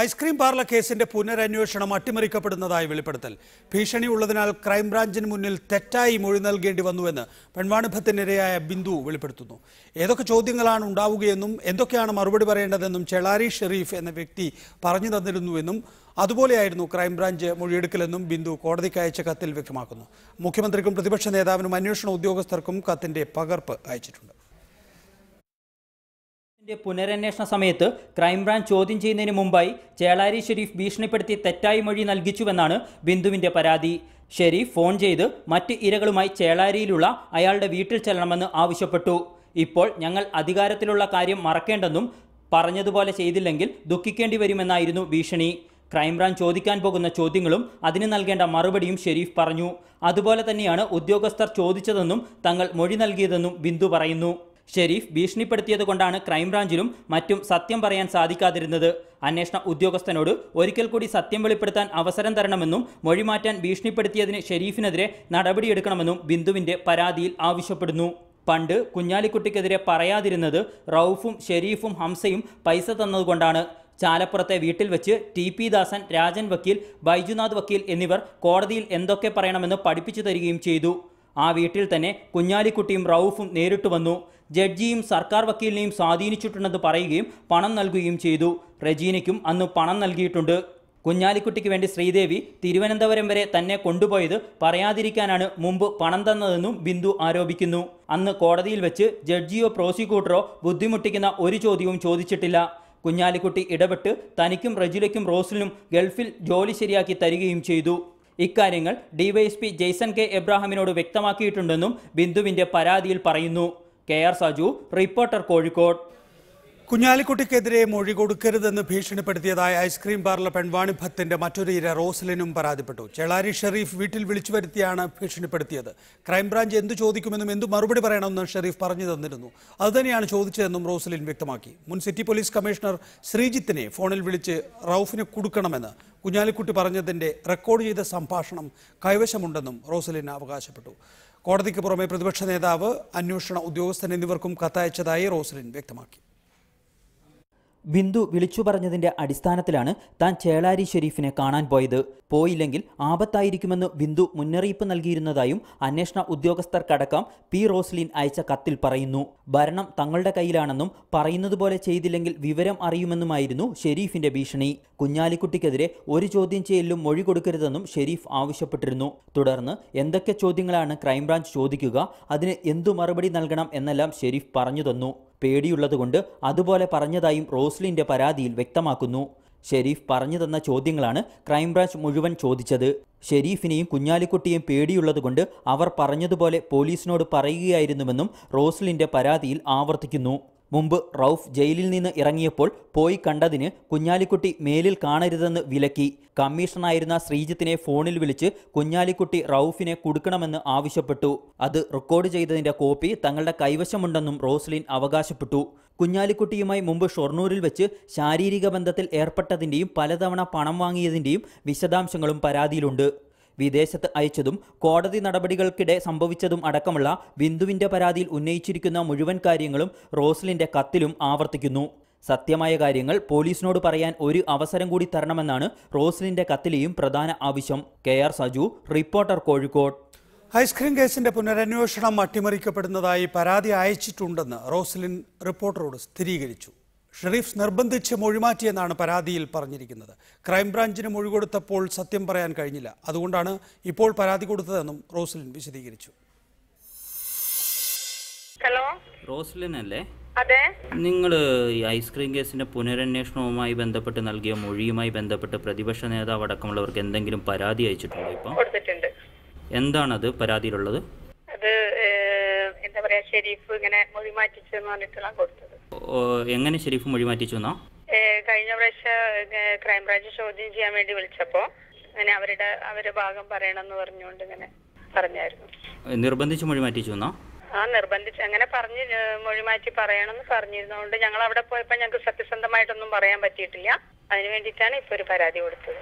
Ice cream parlour കേസിന്റെ പുനരന്വേഷണം അട്ടിമറിക്കപ്പെടുന്നതായി വെളിപ്പെടുത്തൽ. ഭീഷണി ഉള്ളതിനാൽ ക്രൈംബ്രാഞ്ചിന് മുന്നിൽ തെറ്റായി മൊഴി നൽകേണ്ടി വന്നുവെന്ന് പെൺവാണിഭത്തിനിരയായ ബിന്ദു വെളിപ്പെടുത്തുന്നു. ഏതൊക്കെ ചോദ്യങ്ങളാണ് ഉണ്ടാവുകയെന്നും എന്തൊക്കെയാണ് മറുപടി പറയേണ്ടതെന്നും ചെളാരി ഷെറീഫ് എന്ന വ്യക്തി പറഞ്ഞു തന്നിരുന്നുവെന്നും അതുപോലെയായിരുന്നു ക്രൈംബ്രാഞ്ച് മൊഴിയെടുക്കലെന്നും ബിന്ദു കോടതിക്ക് അയച്ച കത്തിൽ വ്യക്തമാക്കുന്നു. മുഖ്യമന്ത്രിക്കും പ്രതിപക്ഷ നേതാവിനും അന്വേഷണ ഉദ്യോഗസ്ഥർക്കും കത്തിന്റെ പകർപ്പ് അയച്ചിട്ടുണ്ട്. ന്റെ പുനരന്വേഷണ സമയത്ത് ക്രൈംബ്രാഞ്ച് ചോദ്യം ചെയ്യുന്നതിന് മുമ്പായി ചേളാരി ഷെരീഫ് ഭീഷണിപ്പെടുത്തി തെറ്റായി മൊഴി നൽകിച്ചുവെന്നാണ് ബിന്ദുവിന്റെ പരാതി. ഷെരീഫ് ഫോൺ ചെയ്ത് മറ്റ് ഇരകളുമായി ചേളാരിയിലുള്ള അയാളുടെ വീട്ടിൽ ചെല്ലണമെന്ന് ആവശ്യപ്പെട്ടു. ഇപ്പോൾ ഞങ്ങൾ അധികാരത്തിലുള്ള കാര്യം മറക്കേണ്ടെന്നും പറഞ്ഞതുപോലെ ചെയ്തില്ലെങ്കിൽ ദുഃഖിക്കേണ്ടി വരുമെന്നായിരുന്നു ഭീഷണി. ക്രൈംബ്രാഞ്ച് ചോദിക്കാൻ പോകുന്ന ചോദ്യങ്ങളും അതിന് നൽകേണ്ട മറുപടിയും ഷെരീഫ് പറഞ്ഞു. അതുപോലെ തന്നെയാണ് ഉദ്യോഗസ്ഥർ ചോദിച്ചതെന്നും തങ്ങൾ മൊഴി നൽകിയതെന്നും ബിന്ദു പറയുന്നു. ഷെരീഫ് ഭീഷണിപ്പെടുത്തിയത് കൊണ്ടാണ് ക്രൈംബ്രാഞ്ചിലും മറ്റും സത്യം പറയാൻ സാധിക്കാതിരുന്നത്. അന്വേഷണ ഉദ്യോഗസ്ഥനോട് ഒരിക്കൽ കൂടി സത്യം വെളിപ്പെടുത്താൻ അവസരം തരണമെന്നും മൊഴിമാറ്റാൻ ഭീഷണിപ്പെടുത്തിയതിന് ഷെരീഫിനെതിരെ നടപടിയെടുക്കണമെന്നും ബിന്ദുവിന്റെ പരാതിയിൽ ആവശ്യപ്പെടുന്നു. പണ്ട് കുഞ്ഞാലിക്കുട്ടിക്കെതിരെ പറയാതിരുന്നത് റൌഫും ഷെരീഫും ഹംസയും പൈസ തന്നതുകൊണ്ടാണ് ചാലപ്പുറത്തെ വീട്ടിൽ വെച്ച് ടി പി ദാസൻ രാജൻ വക്കീൽ ബൈജുനാഥ് വക്കീൽ എന്നിവർ കോടതിയിൽ എന്തൊക്കെ പറയണമെന്ന് പഠിപ്പിച്ചു തരികയും ചെയ്തു. ആ വീട്ടിൽ തന്നെ കുഞ്ഞാലിക്കുട്ടിയും റൌഫും നേരിട്ട് വന്നു. ജഡ്ജിയും സർക്കാർ വക്കീലിനെയും സ്വാധീനിച്ചിട്ടുണ്ടെന്ന് പറയുകയും പണം നൽകുകയും ചെയ്തു. റജീനയ്ക്കും അന്ന് പണം നൽകിയിട്ടുണ്ട്. കുഞ്ഞാലിക്കുട്ടിക്ക് വേണ്ടി ശ്രീദേവി തിരുവനന്തപുരം വരെ തന്നെ കൊണ്ടുപോയത് പറയാതിരിക്കാനാണ് മുമ്പ് പണം തന്നതെന്നും ബിന്ദു ആരോപിക്കുന്നു. അന്ന് കോടതിയിൽ വെച്ച് ജഡ്ജിയോ പ്രോസിക്യൂട്ടറോ ബുദ്ധിമുട്ടിക്കുന്ന ഒരു ചോദ്യവും ചോദിച്ചിട്ടില്ല. കുഞ്ഞാലിക്കുട്ടി ഇടപെട്ട് തനിക്കും റജിലയ്ക്കും റോസിലിനും ഗൾഫിൽ ജോലി ശരിയാക്കി തരികയും ചെയ്തു. ഇക്കാര്യങ്ങൾ ഡിവൈഎസ്പി ജെയ്സൺ കെ എബ്രാഹിമിനോട് വ്യക്തമാക്കിയിട്ടുണ്ടെന്നും ബിന്ദുവിന്റെ പരാതിയിൽ പറയുന്നു. K R Saju reporter Kozhikode. കുഞ്ഞാലിക്കുട്ടിക്കെതിരെ മൊഴി കൊടുക്കരുതെന്ന് ഭീഷണിപ്പെടുത്തിയതായി ഐസ്ക്രീം പാർലർ പെൺവാണി പെൺവാണിഭത്തിന്റെ മറ്റൊരു ഇര റോസലിനും പരാതിപ്പെട്ടു. ചെളാരി ഷെരീഫ് വീട്ടിൽ വിളിച്ചു വരുത്തിയാണ് ഭീഷണിപ്പെടുത്തിയത്. ക്രൈംബ്രാഞ്ച് എന്തു ചോദിക്കുമെന്നും എന്തു മറുപടി പറയണമെന്നും ഷെരീഫ് പറഞ്ഞു തന്നിരുന്നു. അതുതന്നെയാണ് ചോദിച്ചതെന്നും റോസലിൻ വ്യക്തമാക്കി. മുൻ സിറ്റി പോലീസ് കമ്മീഷണർ ശ്രീജിത്തിനെ ഫോണിൽ വിളിച്ച് റൌഫിന് കൊടുക്കണമെന്ന് കുഞ്ഞാലിക്കുട്ടി പറഞ്ഞതിന്റെ റെക്കോർഡ് ചെയ്ത സംഭാഷണം കൈവശമുണ്ടെന്നും റോസലിൻ അവകാശപ്പെട്ടു. കോടതിക്ക് പുറമെ പ്രതിപക്ഷ നേതാവ് അന്വേഷണ ഉദ്യോഗസ്ഥൻ എന്നിവർക്കും കത്തയച്ചതായി റോസ്ലിൻ വ്യക്തമാക്കി. ബിന്ദു വിളിച്ചു പറഞ്ഞതിന്റെ അടിസ്ഥാനത്തിലാണ് താൻ ചേളാരി ഷെരീഫിനെ കാണാൻ പോയത്. പോയില്ലെങ്കിൽ ആപത്തായിരിക്കുമെന്ന് ബിന്ദു മുന്നറിയിപ്പ് നൽകിയിരുന്നതായും അന്വേഷണ ഉദ്യോഗസ്ഥർക്കടക്കം പി റോസ്ലിൻ അയച്ച കത്തിൽ പറയുന്നു. ഭരണം തങ്ങളുടെ കയ്യിലാണെന്നും പറയുന്നതുപോലെ ചെയ്തില്ലെങ്കിൽ വിവരം അറിയുമെന്നുമായിരുന്നു ഷെരീഫിന്റെ ഭീഷണി. കുഞ്ഞാലിക്കുട്ടിക്കെതിരെ ഒരു ചോദ്യം ചെയ്യലും മൊഴി കൊടുക്കരുതെന്നും ഷെരീഫ് ആവശ്യപ്പെട്ടിരുന്നു. തുടർന്ന് എന്തൊക്കെ ചോദ്യങ്ങളാണ് ക്രൈംബ്രാഞ്ച് ചോദിക്കുക അതിന് എന്തു മറുപടി നൽകണം എന്നെല്ലാം ഷെരീഫ് പറഞ്ഞു തന്നു. പേടിയുള്ളതുകൊണ്ട് അതുപോലെ പറഞ്ഞതായും റോസ്ലിന്റെ പരാതിയിൽ വ്യക്തമാക്കുന്നു. ഷെരീഫ് പറഞ്ഞു തന്ന ചോദ്യങ്ങളാണ് ക്രൈംബ്രാഞ്ച് മുഴുവൻ ചോദിച്ചത്. ഷെരീഫിനെയും കുഞ്ഞാലിക്കുട്ടിയെയും പേടിയുള്ളതുകൊണ്ട് അവർ പറഞ്ഞതുപോലെ പോലീസിനോട് പറയുകയായിരുന്നുവെന്നും റോസ്ലിന്റെ പരാതിയിൽ ആവർത്തിക്കുന്നു. മുമ്പ് റൌഫ് ജയിലിൽ നിന്ന് ഇറങ്ങിയപ്പോൾ പോയി കണ്ടതിന് കുഞ്ഞാലിക്കുട്ടി മേലിൽ കാണരുതെന്ന് വിലക്കി. കമ്മീഷണറായിരുന്ന ശ്രീജിത്തിനെ ഫോണിൽ വിളിച്ച് കുഞ്ഞാലിക്കുട്ടി റൌഫിനെ കൊടുക്കണമെന്ന് ആവശ്യപ്പെട്ടു. അത് റെക്കോർഡ് ചെയ്തതിന്റെ കോപ്പി തങ്ങളുടെ കൈവശമുണ്ടെന്നും റോസ്ലിൻ അവകാശപ്പെട്ടു. കുഞ്ഞാലിക്കുട്ടിയുമായി മുമ്പ് ഷൊർണൂരിൽ വെച്ച് ശാരീരിക ബന്ധത്തിൽ ഏർപ്പെട്ടതിന്റെയും പലതവണ പണം വാങ്ങിയതിന്റെയും വിശദാംശങ്ങളും പരാതിയിലുണ്ട്. വിദേശത്ത് അയച്ചതും കോടതി നടപടികൾക്കിടെ സംഭവിച്ചതും അടക്കമുള്ള ബിന്ദുവിന്റെ പരാതിയിൽ ഉന്നയിച്ചിരിക്കുന്ന മുഴുവൻ കാര്യങ്ങളും റോസ്ലിന്റെ കത്തിലും ആവർത്തിക്കുന്നു. സത്യമായ കാര്യങ്ങൾ പോലീസിനോട് പറയാൻ ഒരു അവസരം കൂടി തരണമെന്നാണ് റോസ്ലിന്റെ കത്തിലെയും പ്രധാന ആവശ്യം. K R Saju reporter Kozhikode. Ice cream കേസിന്റെ പുനരന്വേഷണം അട്ടിമറിക്കപ്പെടുന്നതായി പരാതി അയച്ചിട്ടുണ്ടെന്ന് റോസ്ലിൻ റിപ്പോർട്ടറോട് സ്ഥിരീകരിച്ചു. ഷെരീഫ് നിർബന്ധിച്ച് മൊഴിമാറ്റിയെന്നാണ് പരാതിയിൽ പറഞ്ഞിരിക്കുന്നത്. ക്രൈംബ്രാഞ്ചിന് മൊഴി കൊടുത്തപ്പോൾ സത്യം പറയാൻ കഴിഞ്ഞില്ല. അതുകൊണ്ടാണ് ഇപ്പോൾ പരാതി കൊടുത്തതെന്നും റോസ്ലിൻ വിശദീകരിച്ചു. ഹലോ? റോസ്ലിൻ അല്ലേ അതെ. നിങ്ങൾ ഈ ഐസ്ക്രീം കേസിന്റെ പുനരന്വേഷണവുമായി ബന്ധപ്പെട്ട് നൽകിയ മൊഴിയുമായി ബന്ധപ്പെട്ട് പ്രതിപക്ഷ നേതാവ് അടക്കമുള്ളവർക്ക് എന്തെങ്കിലും പരാതി അയച്ചിട്ടുണ്ടോ ഇപ്പം? കൊടുത്തിട്ടുണ്ട്. എന്താണത് പരാതിയിലുള്ളത്? അത് എന്താ പറയാ ഷെരീഫ് ഇങ്ങനെ മൊഴി മാറ്റിച്ചെന്ന് പറഞ്ഞിട്ടാണ് കൊടുത്തത്. എങ്ങനെ ഷെരീഫ് മൊഴി മാറ്റിച്ചു എന്നാ കഴിഞ്ഞ പ്രാവശ്യം ക്രൈംബ്രാഞ്ച് ചോദ്യം ചെയ്യാൻ വേണ്ടി വിളിച്ചപ്പോ അങ്ങനെ അവരുടെ അവരുടെ ഭാഗം പറയണമെന്ന് പറഞ്ഞുകൊണ്ട് ഇങ്ങനെ പറഞ്ഞായിരുന്നു. നിർബന്ധിച്ച് മൊഴി മാറ്റിച്ചു എന്നാ? ആ നിർബന്ധിച്ച് അങ്ങനെ പറഞ്ഞ് മൊഴി മാറ്റി പറയണമെന്ന് പറഞ്ഞിരുന്നതുകൊണ്ട് ഞങ്ങൾ അവിടെ പോയപ്പോ ഞങ്ങൾക്ക് സത്യസന്ധമായിട്ടൊന്നും പറയാൻ പറ്റിയിട്ടില്ല. അതിന് വേണ്ടിയിട്ടാണ് ഇപ്പൊ ഒരു പരാതി കൊടുത്തത്.